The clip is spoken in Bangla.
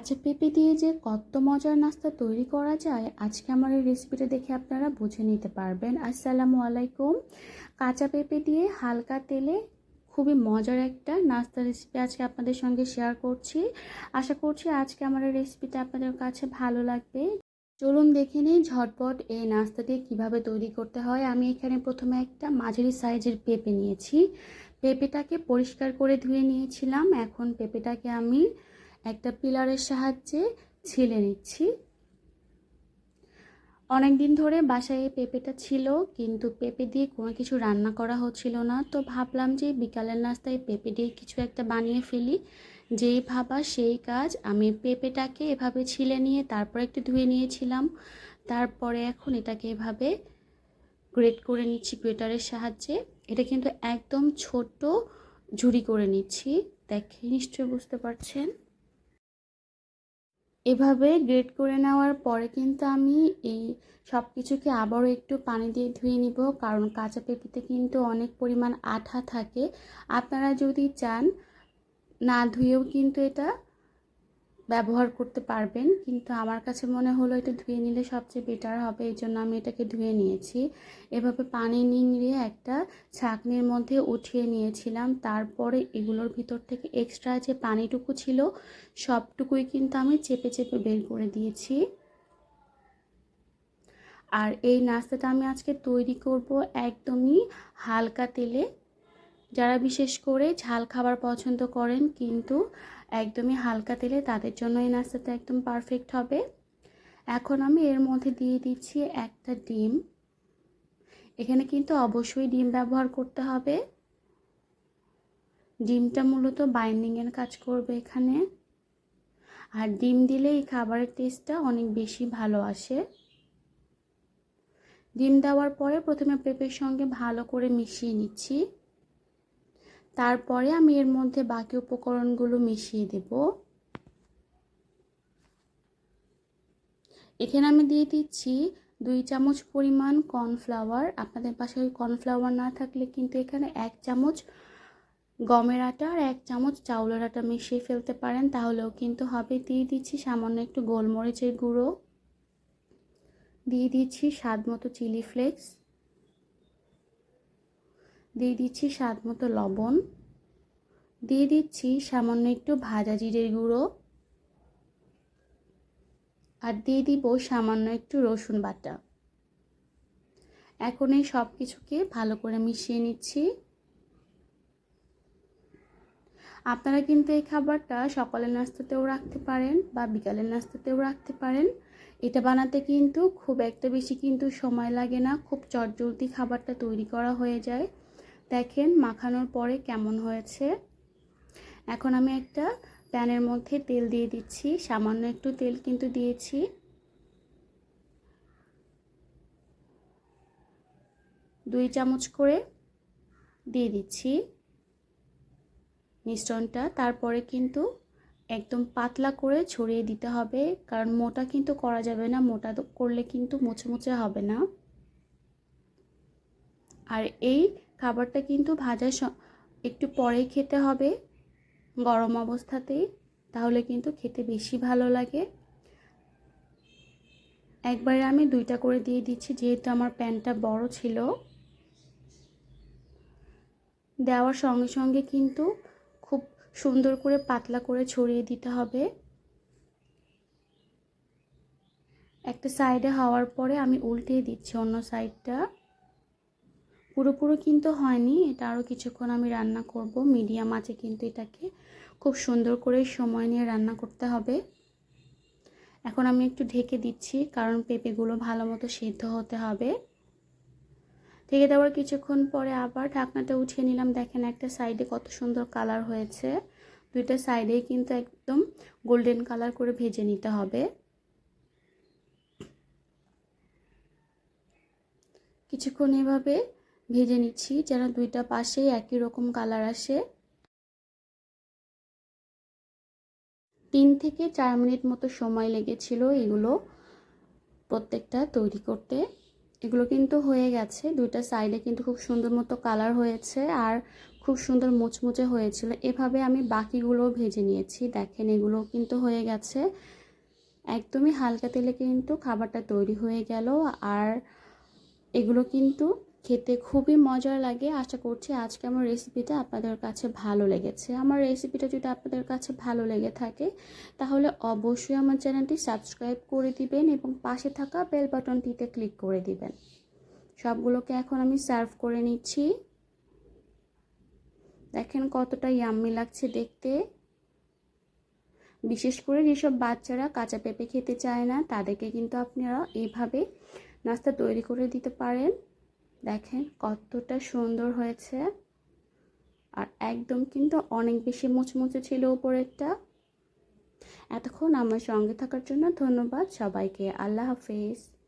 কাঁচা পেঁপে দিয়ে যে কত মজার নাস্তা তৈরি করা যায়, আজকে আমার এই রেসিপিটা দেখে আপনারা বুঝে নিতে পারবেন। আসসালামু আলাইকুম। কাঁচা পেঁপে দিয়ে হালকা তেলে খুবই মজার একটা নাস্তা রেসিপি আজকে আপনাদের সঙ্গে শেয়ার করছি। আশা করছি আজকে আমার এই রেসিপিটা আপনাদের কাছে ভালো লাগবে। চলুন দেখে নিই ঝটপট এই নাস্তাটি কীভাবে তৈরি করতে হয়। আমি এখানে প্রথমে একটা মাঝারি সাইজের পেঁপে নিয়েছি। পেঁপেটাকে পরিষ্কার করে ধুয়ে নিয়েছিলাম। এখন পেঁপেটাকে আমি একটা পিলারের সাহায্যে ছিলে নিচ্ছি। অনেক দিন ধরে বাসায় পেঁপেটা ছিল, কিন্তু পেঁপে দিয়ে কোনো কিছু রান্না করা হচ্ছিল না। তো ভাবলাম যে বিকালের নাস্তায় পেঁপে দিয়ে কিছু একটা বানিয়ে ফেলি। যেই ভাবা সেই কাজ, আমি পেঁপেটাকে এভাবে ছিলে নিয়ে তারপর একটু ধুয়ে নিয়েছিলাম। তারপরে এখন এটাকে এভাবে গ্রেট করে নিচ্ছি গ্রেটারের সাহায্যে। এটা কিন্তু একদম ছোট ঝুড়ি করে নিচ্ছি। দেখে নিশ্চয়ই বুঝতে পারছেন। এভাবে গ্রেড করে নেওয়ার পরে কিন্তু আমি এই সব কিছুকে আবারও একটু পানি দিয়ে ধুয়ে নিব। কারণ কাঁচা পেঁপিতে কিন্তু অনেক পরিমাণ আঠা থাকে। আপনারা যদি চান, না ধুয়েও কিন্তু এটা ব্যবহার করতে পারবেন। কিন্তু আমার কাছে মনে হলো এটা ধুয়ে নিলে সবচেয়ে বেটার হবে। এই জন্য আমি এটাকে ধুয়ে নিয়েছি। এভাবে পানি নিংড়িয়ে একটা ছাঁকনির মধ্যে উঠিয়ে নিয়েছিলাম। তারপরে এগুলোর ভিতর থেকে এক্সট্রা যে পানিটুকু ছিল, সবটুকুই কিন্তু আমি চেপে চেপে বের করে দিয়েছি। আর এই নাস্তাটা আমি আজকে তৈরি করব একদমই হালকা তেলে। যারা বিশেষ করে ঝাল খাবার পছন্দ করেন কিন্তু একদমই হালকা তেলে তাদের জন্য এই নাস্তাটা একদম পারফেক্ট হবে। এখন আমি এর মধ্যে দিয়ে দিচ্ছি একটা ডিম। এখানে কিন্তু অবশ্যই ডিম ব্যবহার করতে হবে। ডিমটা মূলত বাইন্ডিংয়ের কাজ করবে এখানে। আর ডিম দিলে এই খাবারের টেস্টটা অনেক বেশি ভালো আসে। ডিম দেওয়ার পরে প্রথমে পেঁপের সঙ্গে ভালো করে মিশিয়ে নিচ্ছি। তারপরে আমি এর মধ্যে বাকি উপকরণগুলো মিশিয়ে দেব। এখানে আমি দিয়ে দিচ্ছি দুই চামচ পরিমাণ কর্নফ্লাওয়ার। আপনাদের পাশে কর্নফ্লাওয়ার না থাকলে কিন্তু এখানে এক চামচ গমের আটা আর এক চামচ চাউলের আটা মিশিয়ে ফেলতে পারেন, তাহলেও কিন্তু হবে। দিয়ে দিচ্ছি সামান্য একটু গোলমরিচের গুঁড়ো। দিয়ে দিচ্ছি স্বাদ মতো চিলি ফ্লেক্স। দিয়ে দিচ্ছি স্বাদ মতো লবণ। দিয়ে দিচ্ছি সামান্য একটু ভাজা জিরের গুঁড়ো। আর দিয়ে দিব সামান্য একটু রসুন বাটা। এখন এই সব কিছুকে ভালো করে মিশিয়ে নিচ্ছি। আপনারা কিন্তু এই খাবারটা সকালের নাস্তাতেও রাখতে পারেন বা বিকালের নাস্তাতেও রাখতে পারেন। এটা বানাতে কিন্তু খুব একটা বেশি কিন্তু সময় লাগে না। খুব চটজলদি খাবারটা তৈরি করা হয়ে যায়। দেখেন মাখানোর পরে কেমন হয়েছে। এখন আমি একটা প্যানের মধ্যে তেল দিয়ে দিচ্ছি, সামান্য একটু তেল কিন্তু দিয়েছি। দুই চামচ করে দিয়ে দিচ্ছি মিশ্রণটা। তারপরে কিন্তু একদম পাতলা করে ছড়িয়ে দিতে হবে, কারণ মোটা কিন্তু করা যাবে না, মোটা করলে কিন্তু মুছে হবে না। আর এই খাবারটা কিন্তু ভাজার একটু পরেই খেতে হবে গরম অবস্থাতেই, তাহলে কিন্তু খেতে বেশি ভালো লাগে। একবারে আমি দুইটা করে দিয়ে দিচ্ছি, যেহেতু আমার প্যানটা বড় ছিল। দেওয়ার সঙ্গে সঙ্গে কিন্তু খুব সুন্দর করে পাতলা করে ছড়িয়ে দিতে হবে। একটা সাইডে হওয়ার পরে আমি উল্টিয়ে দিচ্ছি অন্য সাইডটা। পুরোপুরো কিন্তু হয়নি, এটা আরও কিছুক্ষণ আমি রান্না করব, মিডিয়াম আছে কিন্তু এটাকে। খুব সুন্দর করে সময় নিয়ে রান্না করতে হবে। এখন আমি একটু ঢেকে দিচ্ছি, কারণ পেঁপেগুলো ভালো মতো সেদ্ধ হতে হবে। ঢেকে দেওয়ার কিছুক্ষণ পরে আবার ঢাকনাটা উঠিয়ে নিলাম। দেখেন একটা সাইডে কত সুন্দর কালার হয়েছে। দুইটা সাইডেই কিন্তু একদম গোল্ডেন কালার করে ভেজে নিতে হবে। কিছুক্ষণ এভাবে ভেজে নিচ্ছি, যেন দুইটা পাশেই একই রকম কালার আসে। তিন থেকে চার মিনিট মতো সময় লেগেছিল এগুলো প্রত্যেকটা তৈরি করতে। এগুলো কিন্তু হয়ে গেছে, দুইটা সাইডে কিন্তু খুব সুন্দর মতো কালার হয়েছে আর খুব সুন্দর মুচমুচে হয়েছিল। এভাবে আমি বাকিগুলো ভেজে নিয়েছি, দেখেন এগুলো কিন্তু হয়ে গেছে। একদমই হালকা তেলে কিন্তু খাবারটা তৈরি হয়ে গেল আর এগুলো কিন্তু খেতে খুবই মজার লাগে। আশা করছি আজকে আমার রেসিপিটা আপনাদের কাছে ভালো লেগেছে। আমার রেসিপিটা যদি আপনাদের কাছে ভালো লেগে থাকে, তাহলে অবশ্যই আমার চ্যানেলটি সাবস্ক্রাইব করে দিবেন এবং পাশে থাকা বেল বাটনটিতে ক্লিক করে দিবেন। সবগুলোকে এখন আমি সার্ভ করে নিচ্ছি। দেখেন কতটা ইয়াম্মি লাগছে দেখতে। বিশেষ করে যেসব বাচ্চারা কাঁচা পেঁপে খেতে চায় না, তাদেরকে কিন্তু আপনারা এইভাবে নাস্তা তৈরি করে দিতে পারেন। দেখেন কতটা সুন্দর হয়েছে। আর একদম কিন্তু অনেক বেশি মুচমুচে ছিল উপরেরটা। এতক্ষণ আমার সঙ্গে থাকার জন্য ধন্যবাদ। সবাইকে আল্লাহ হাফেজ।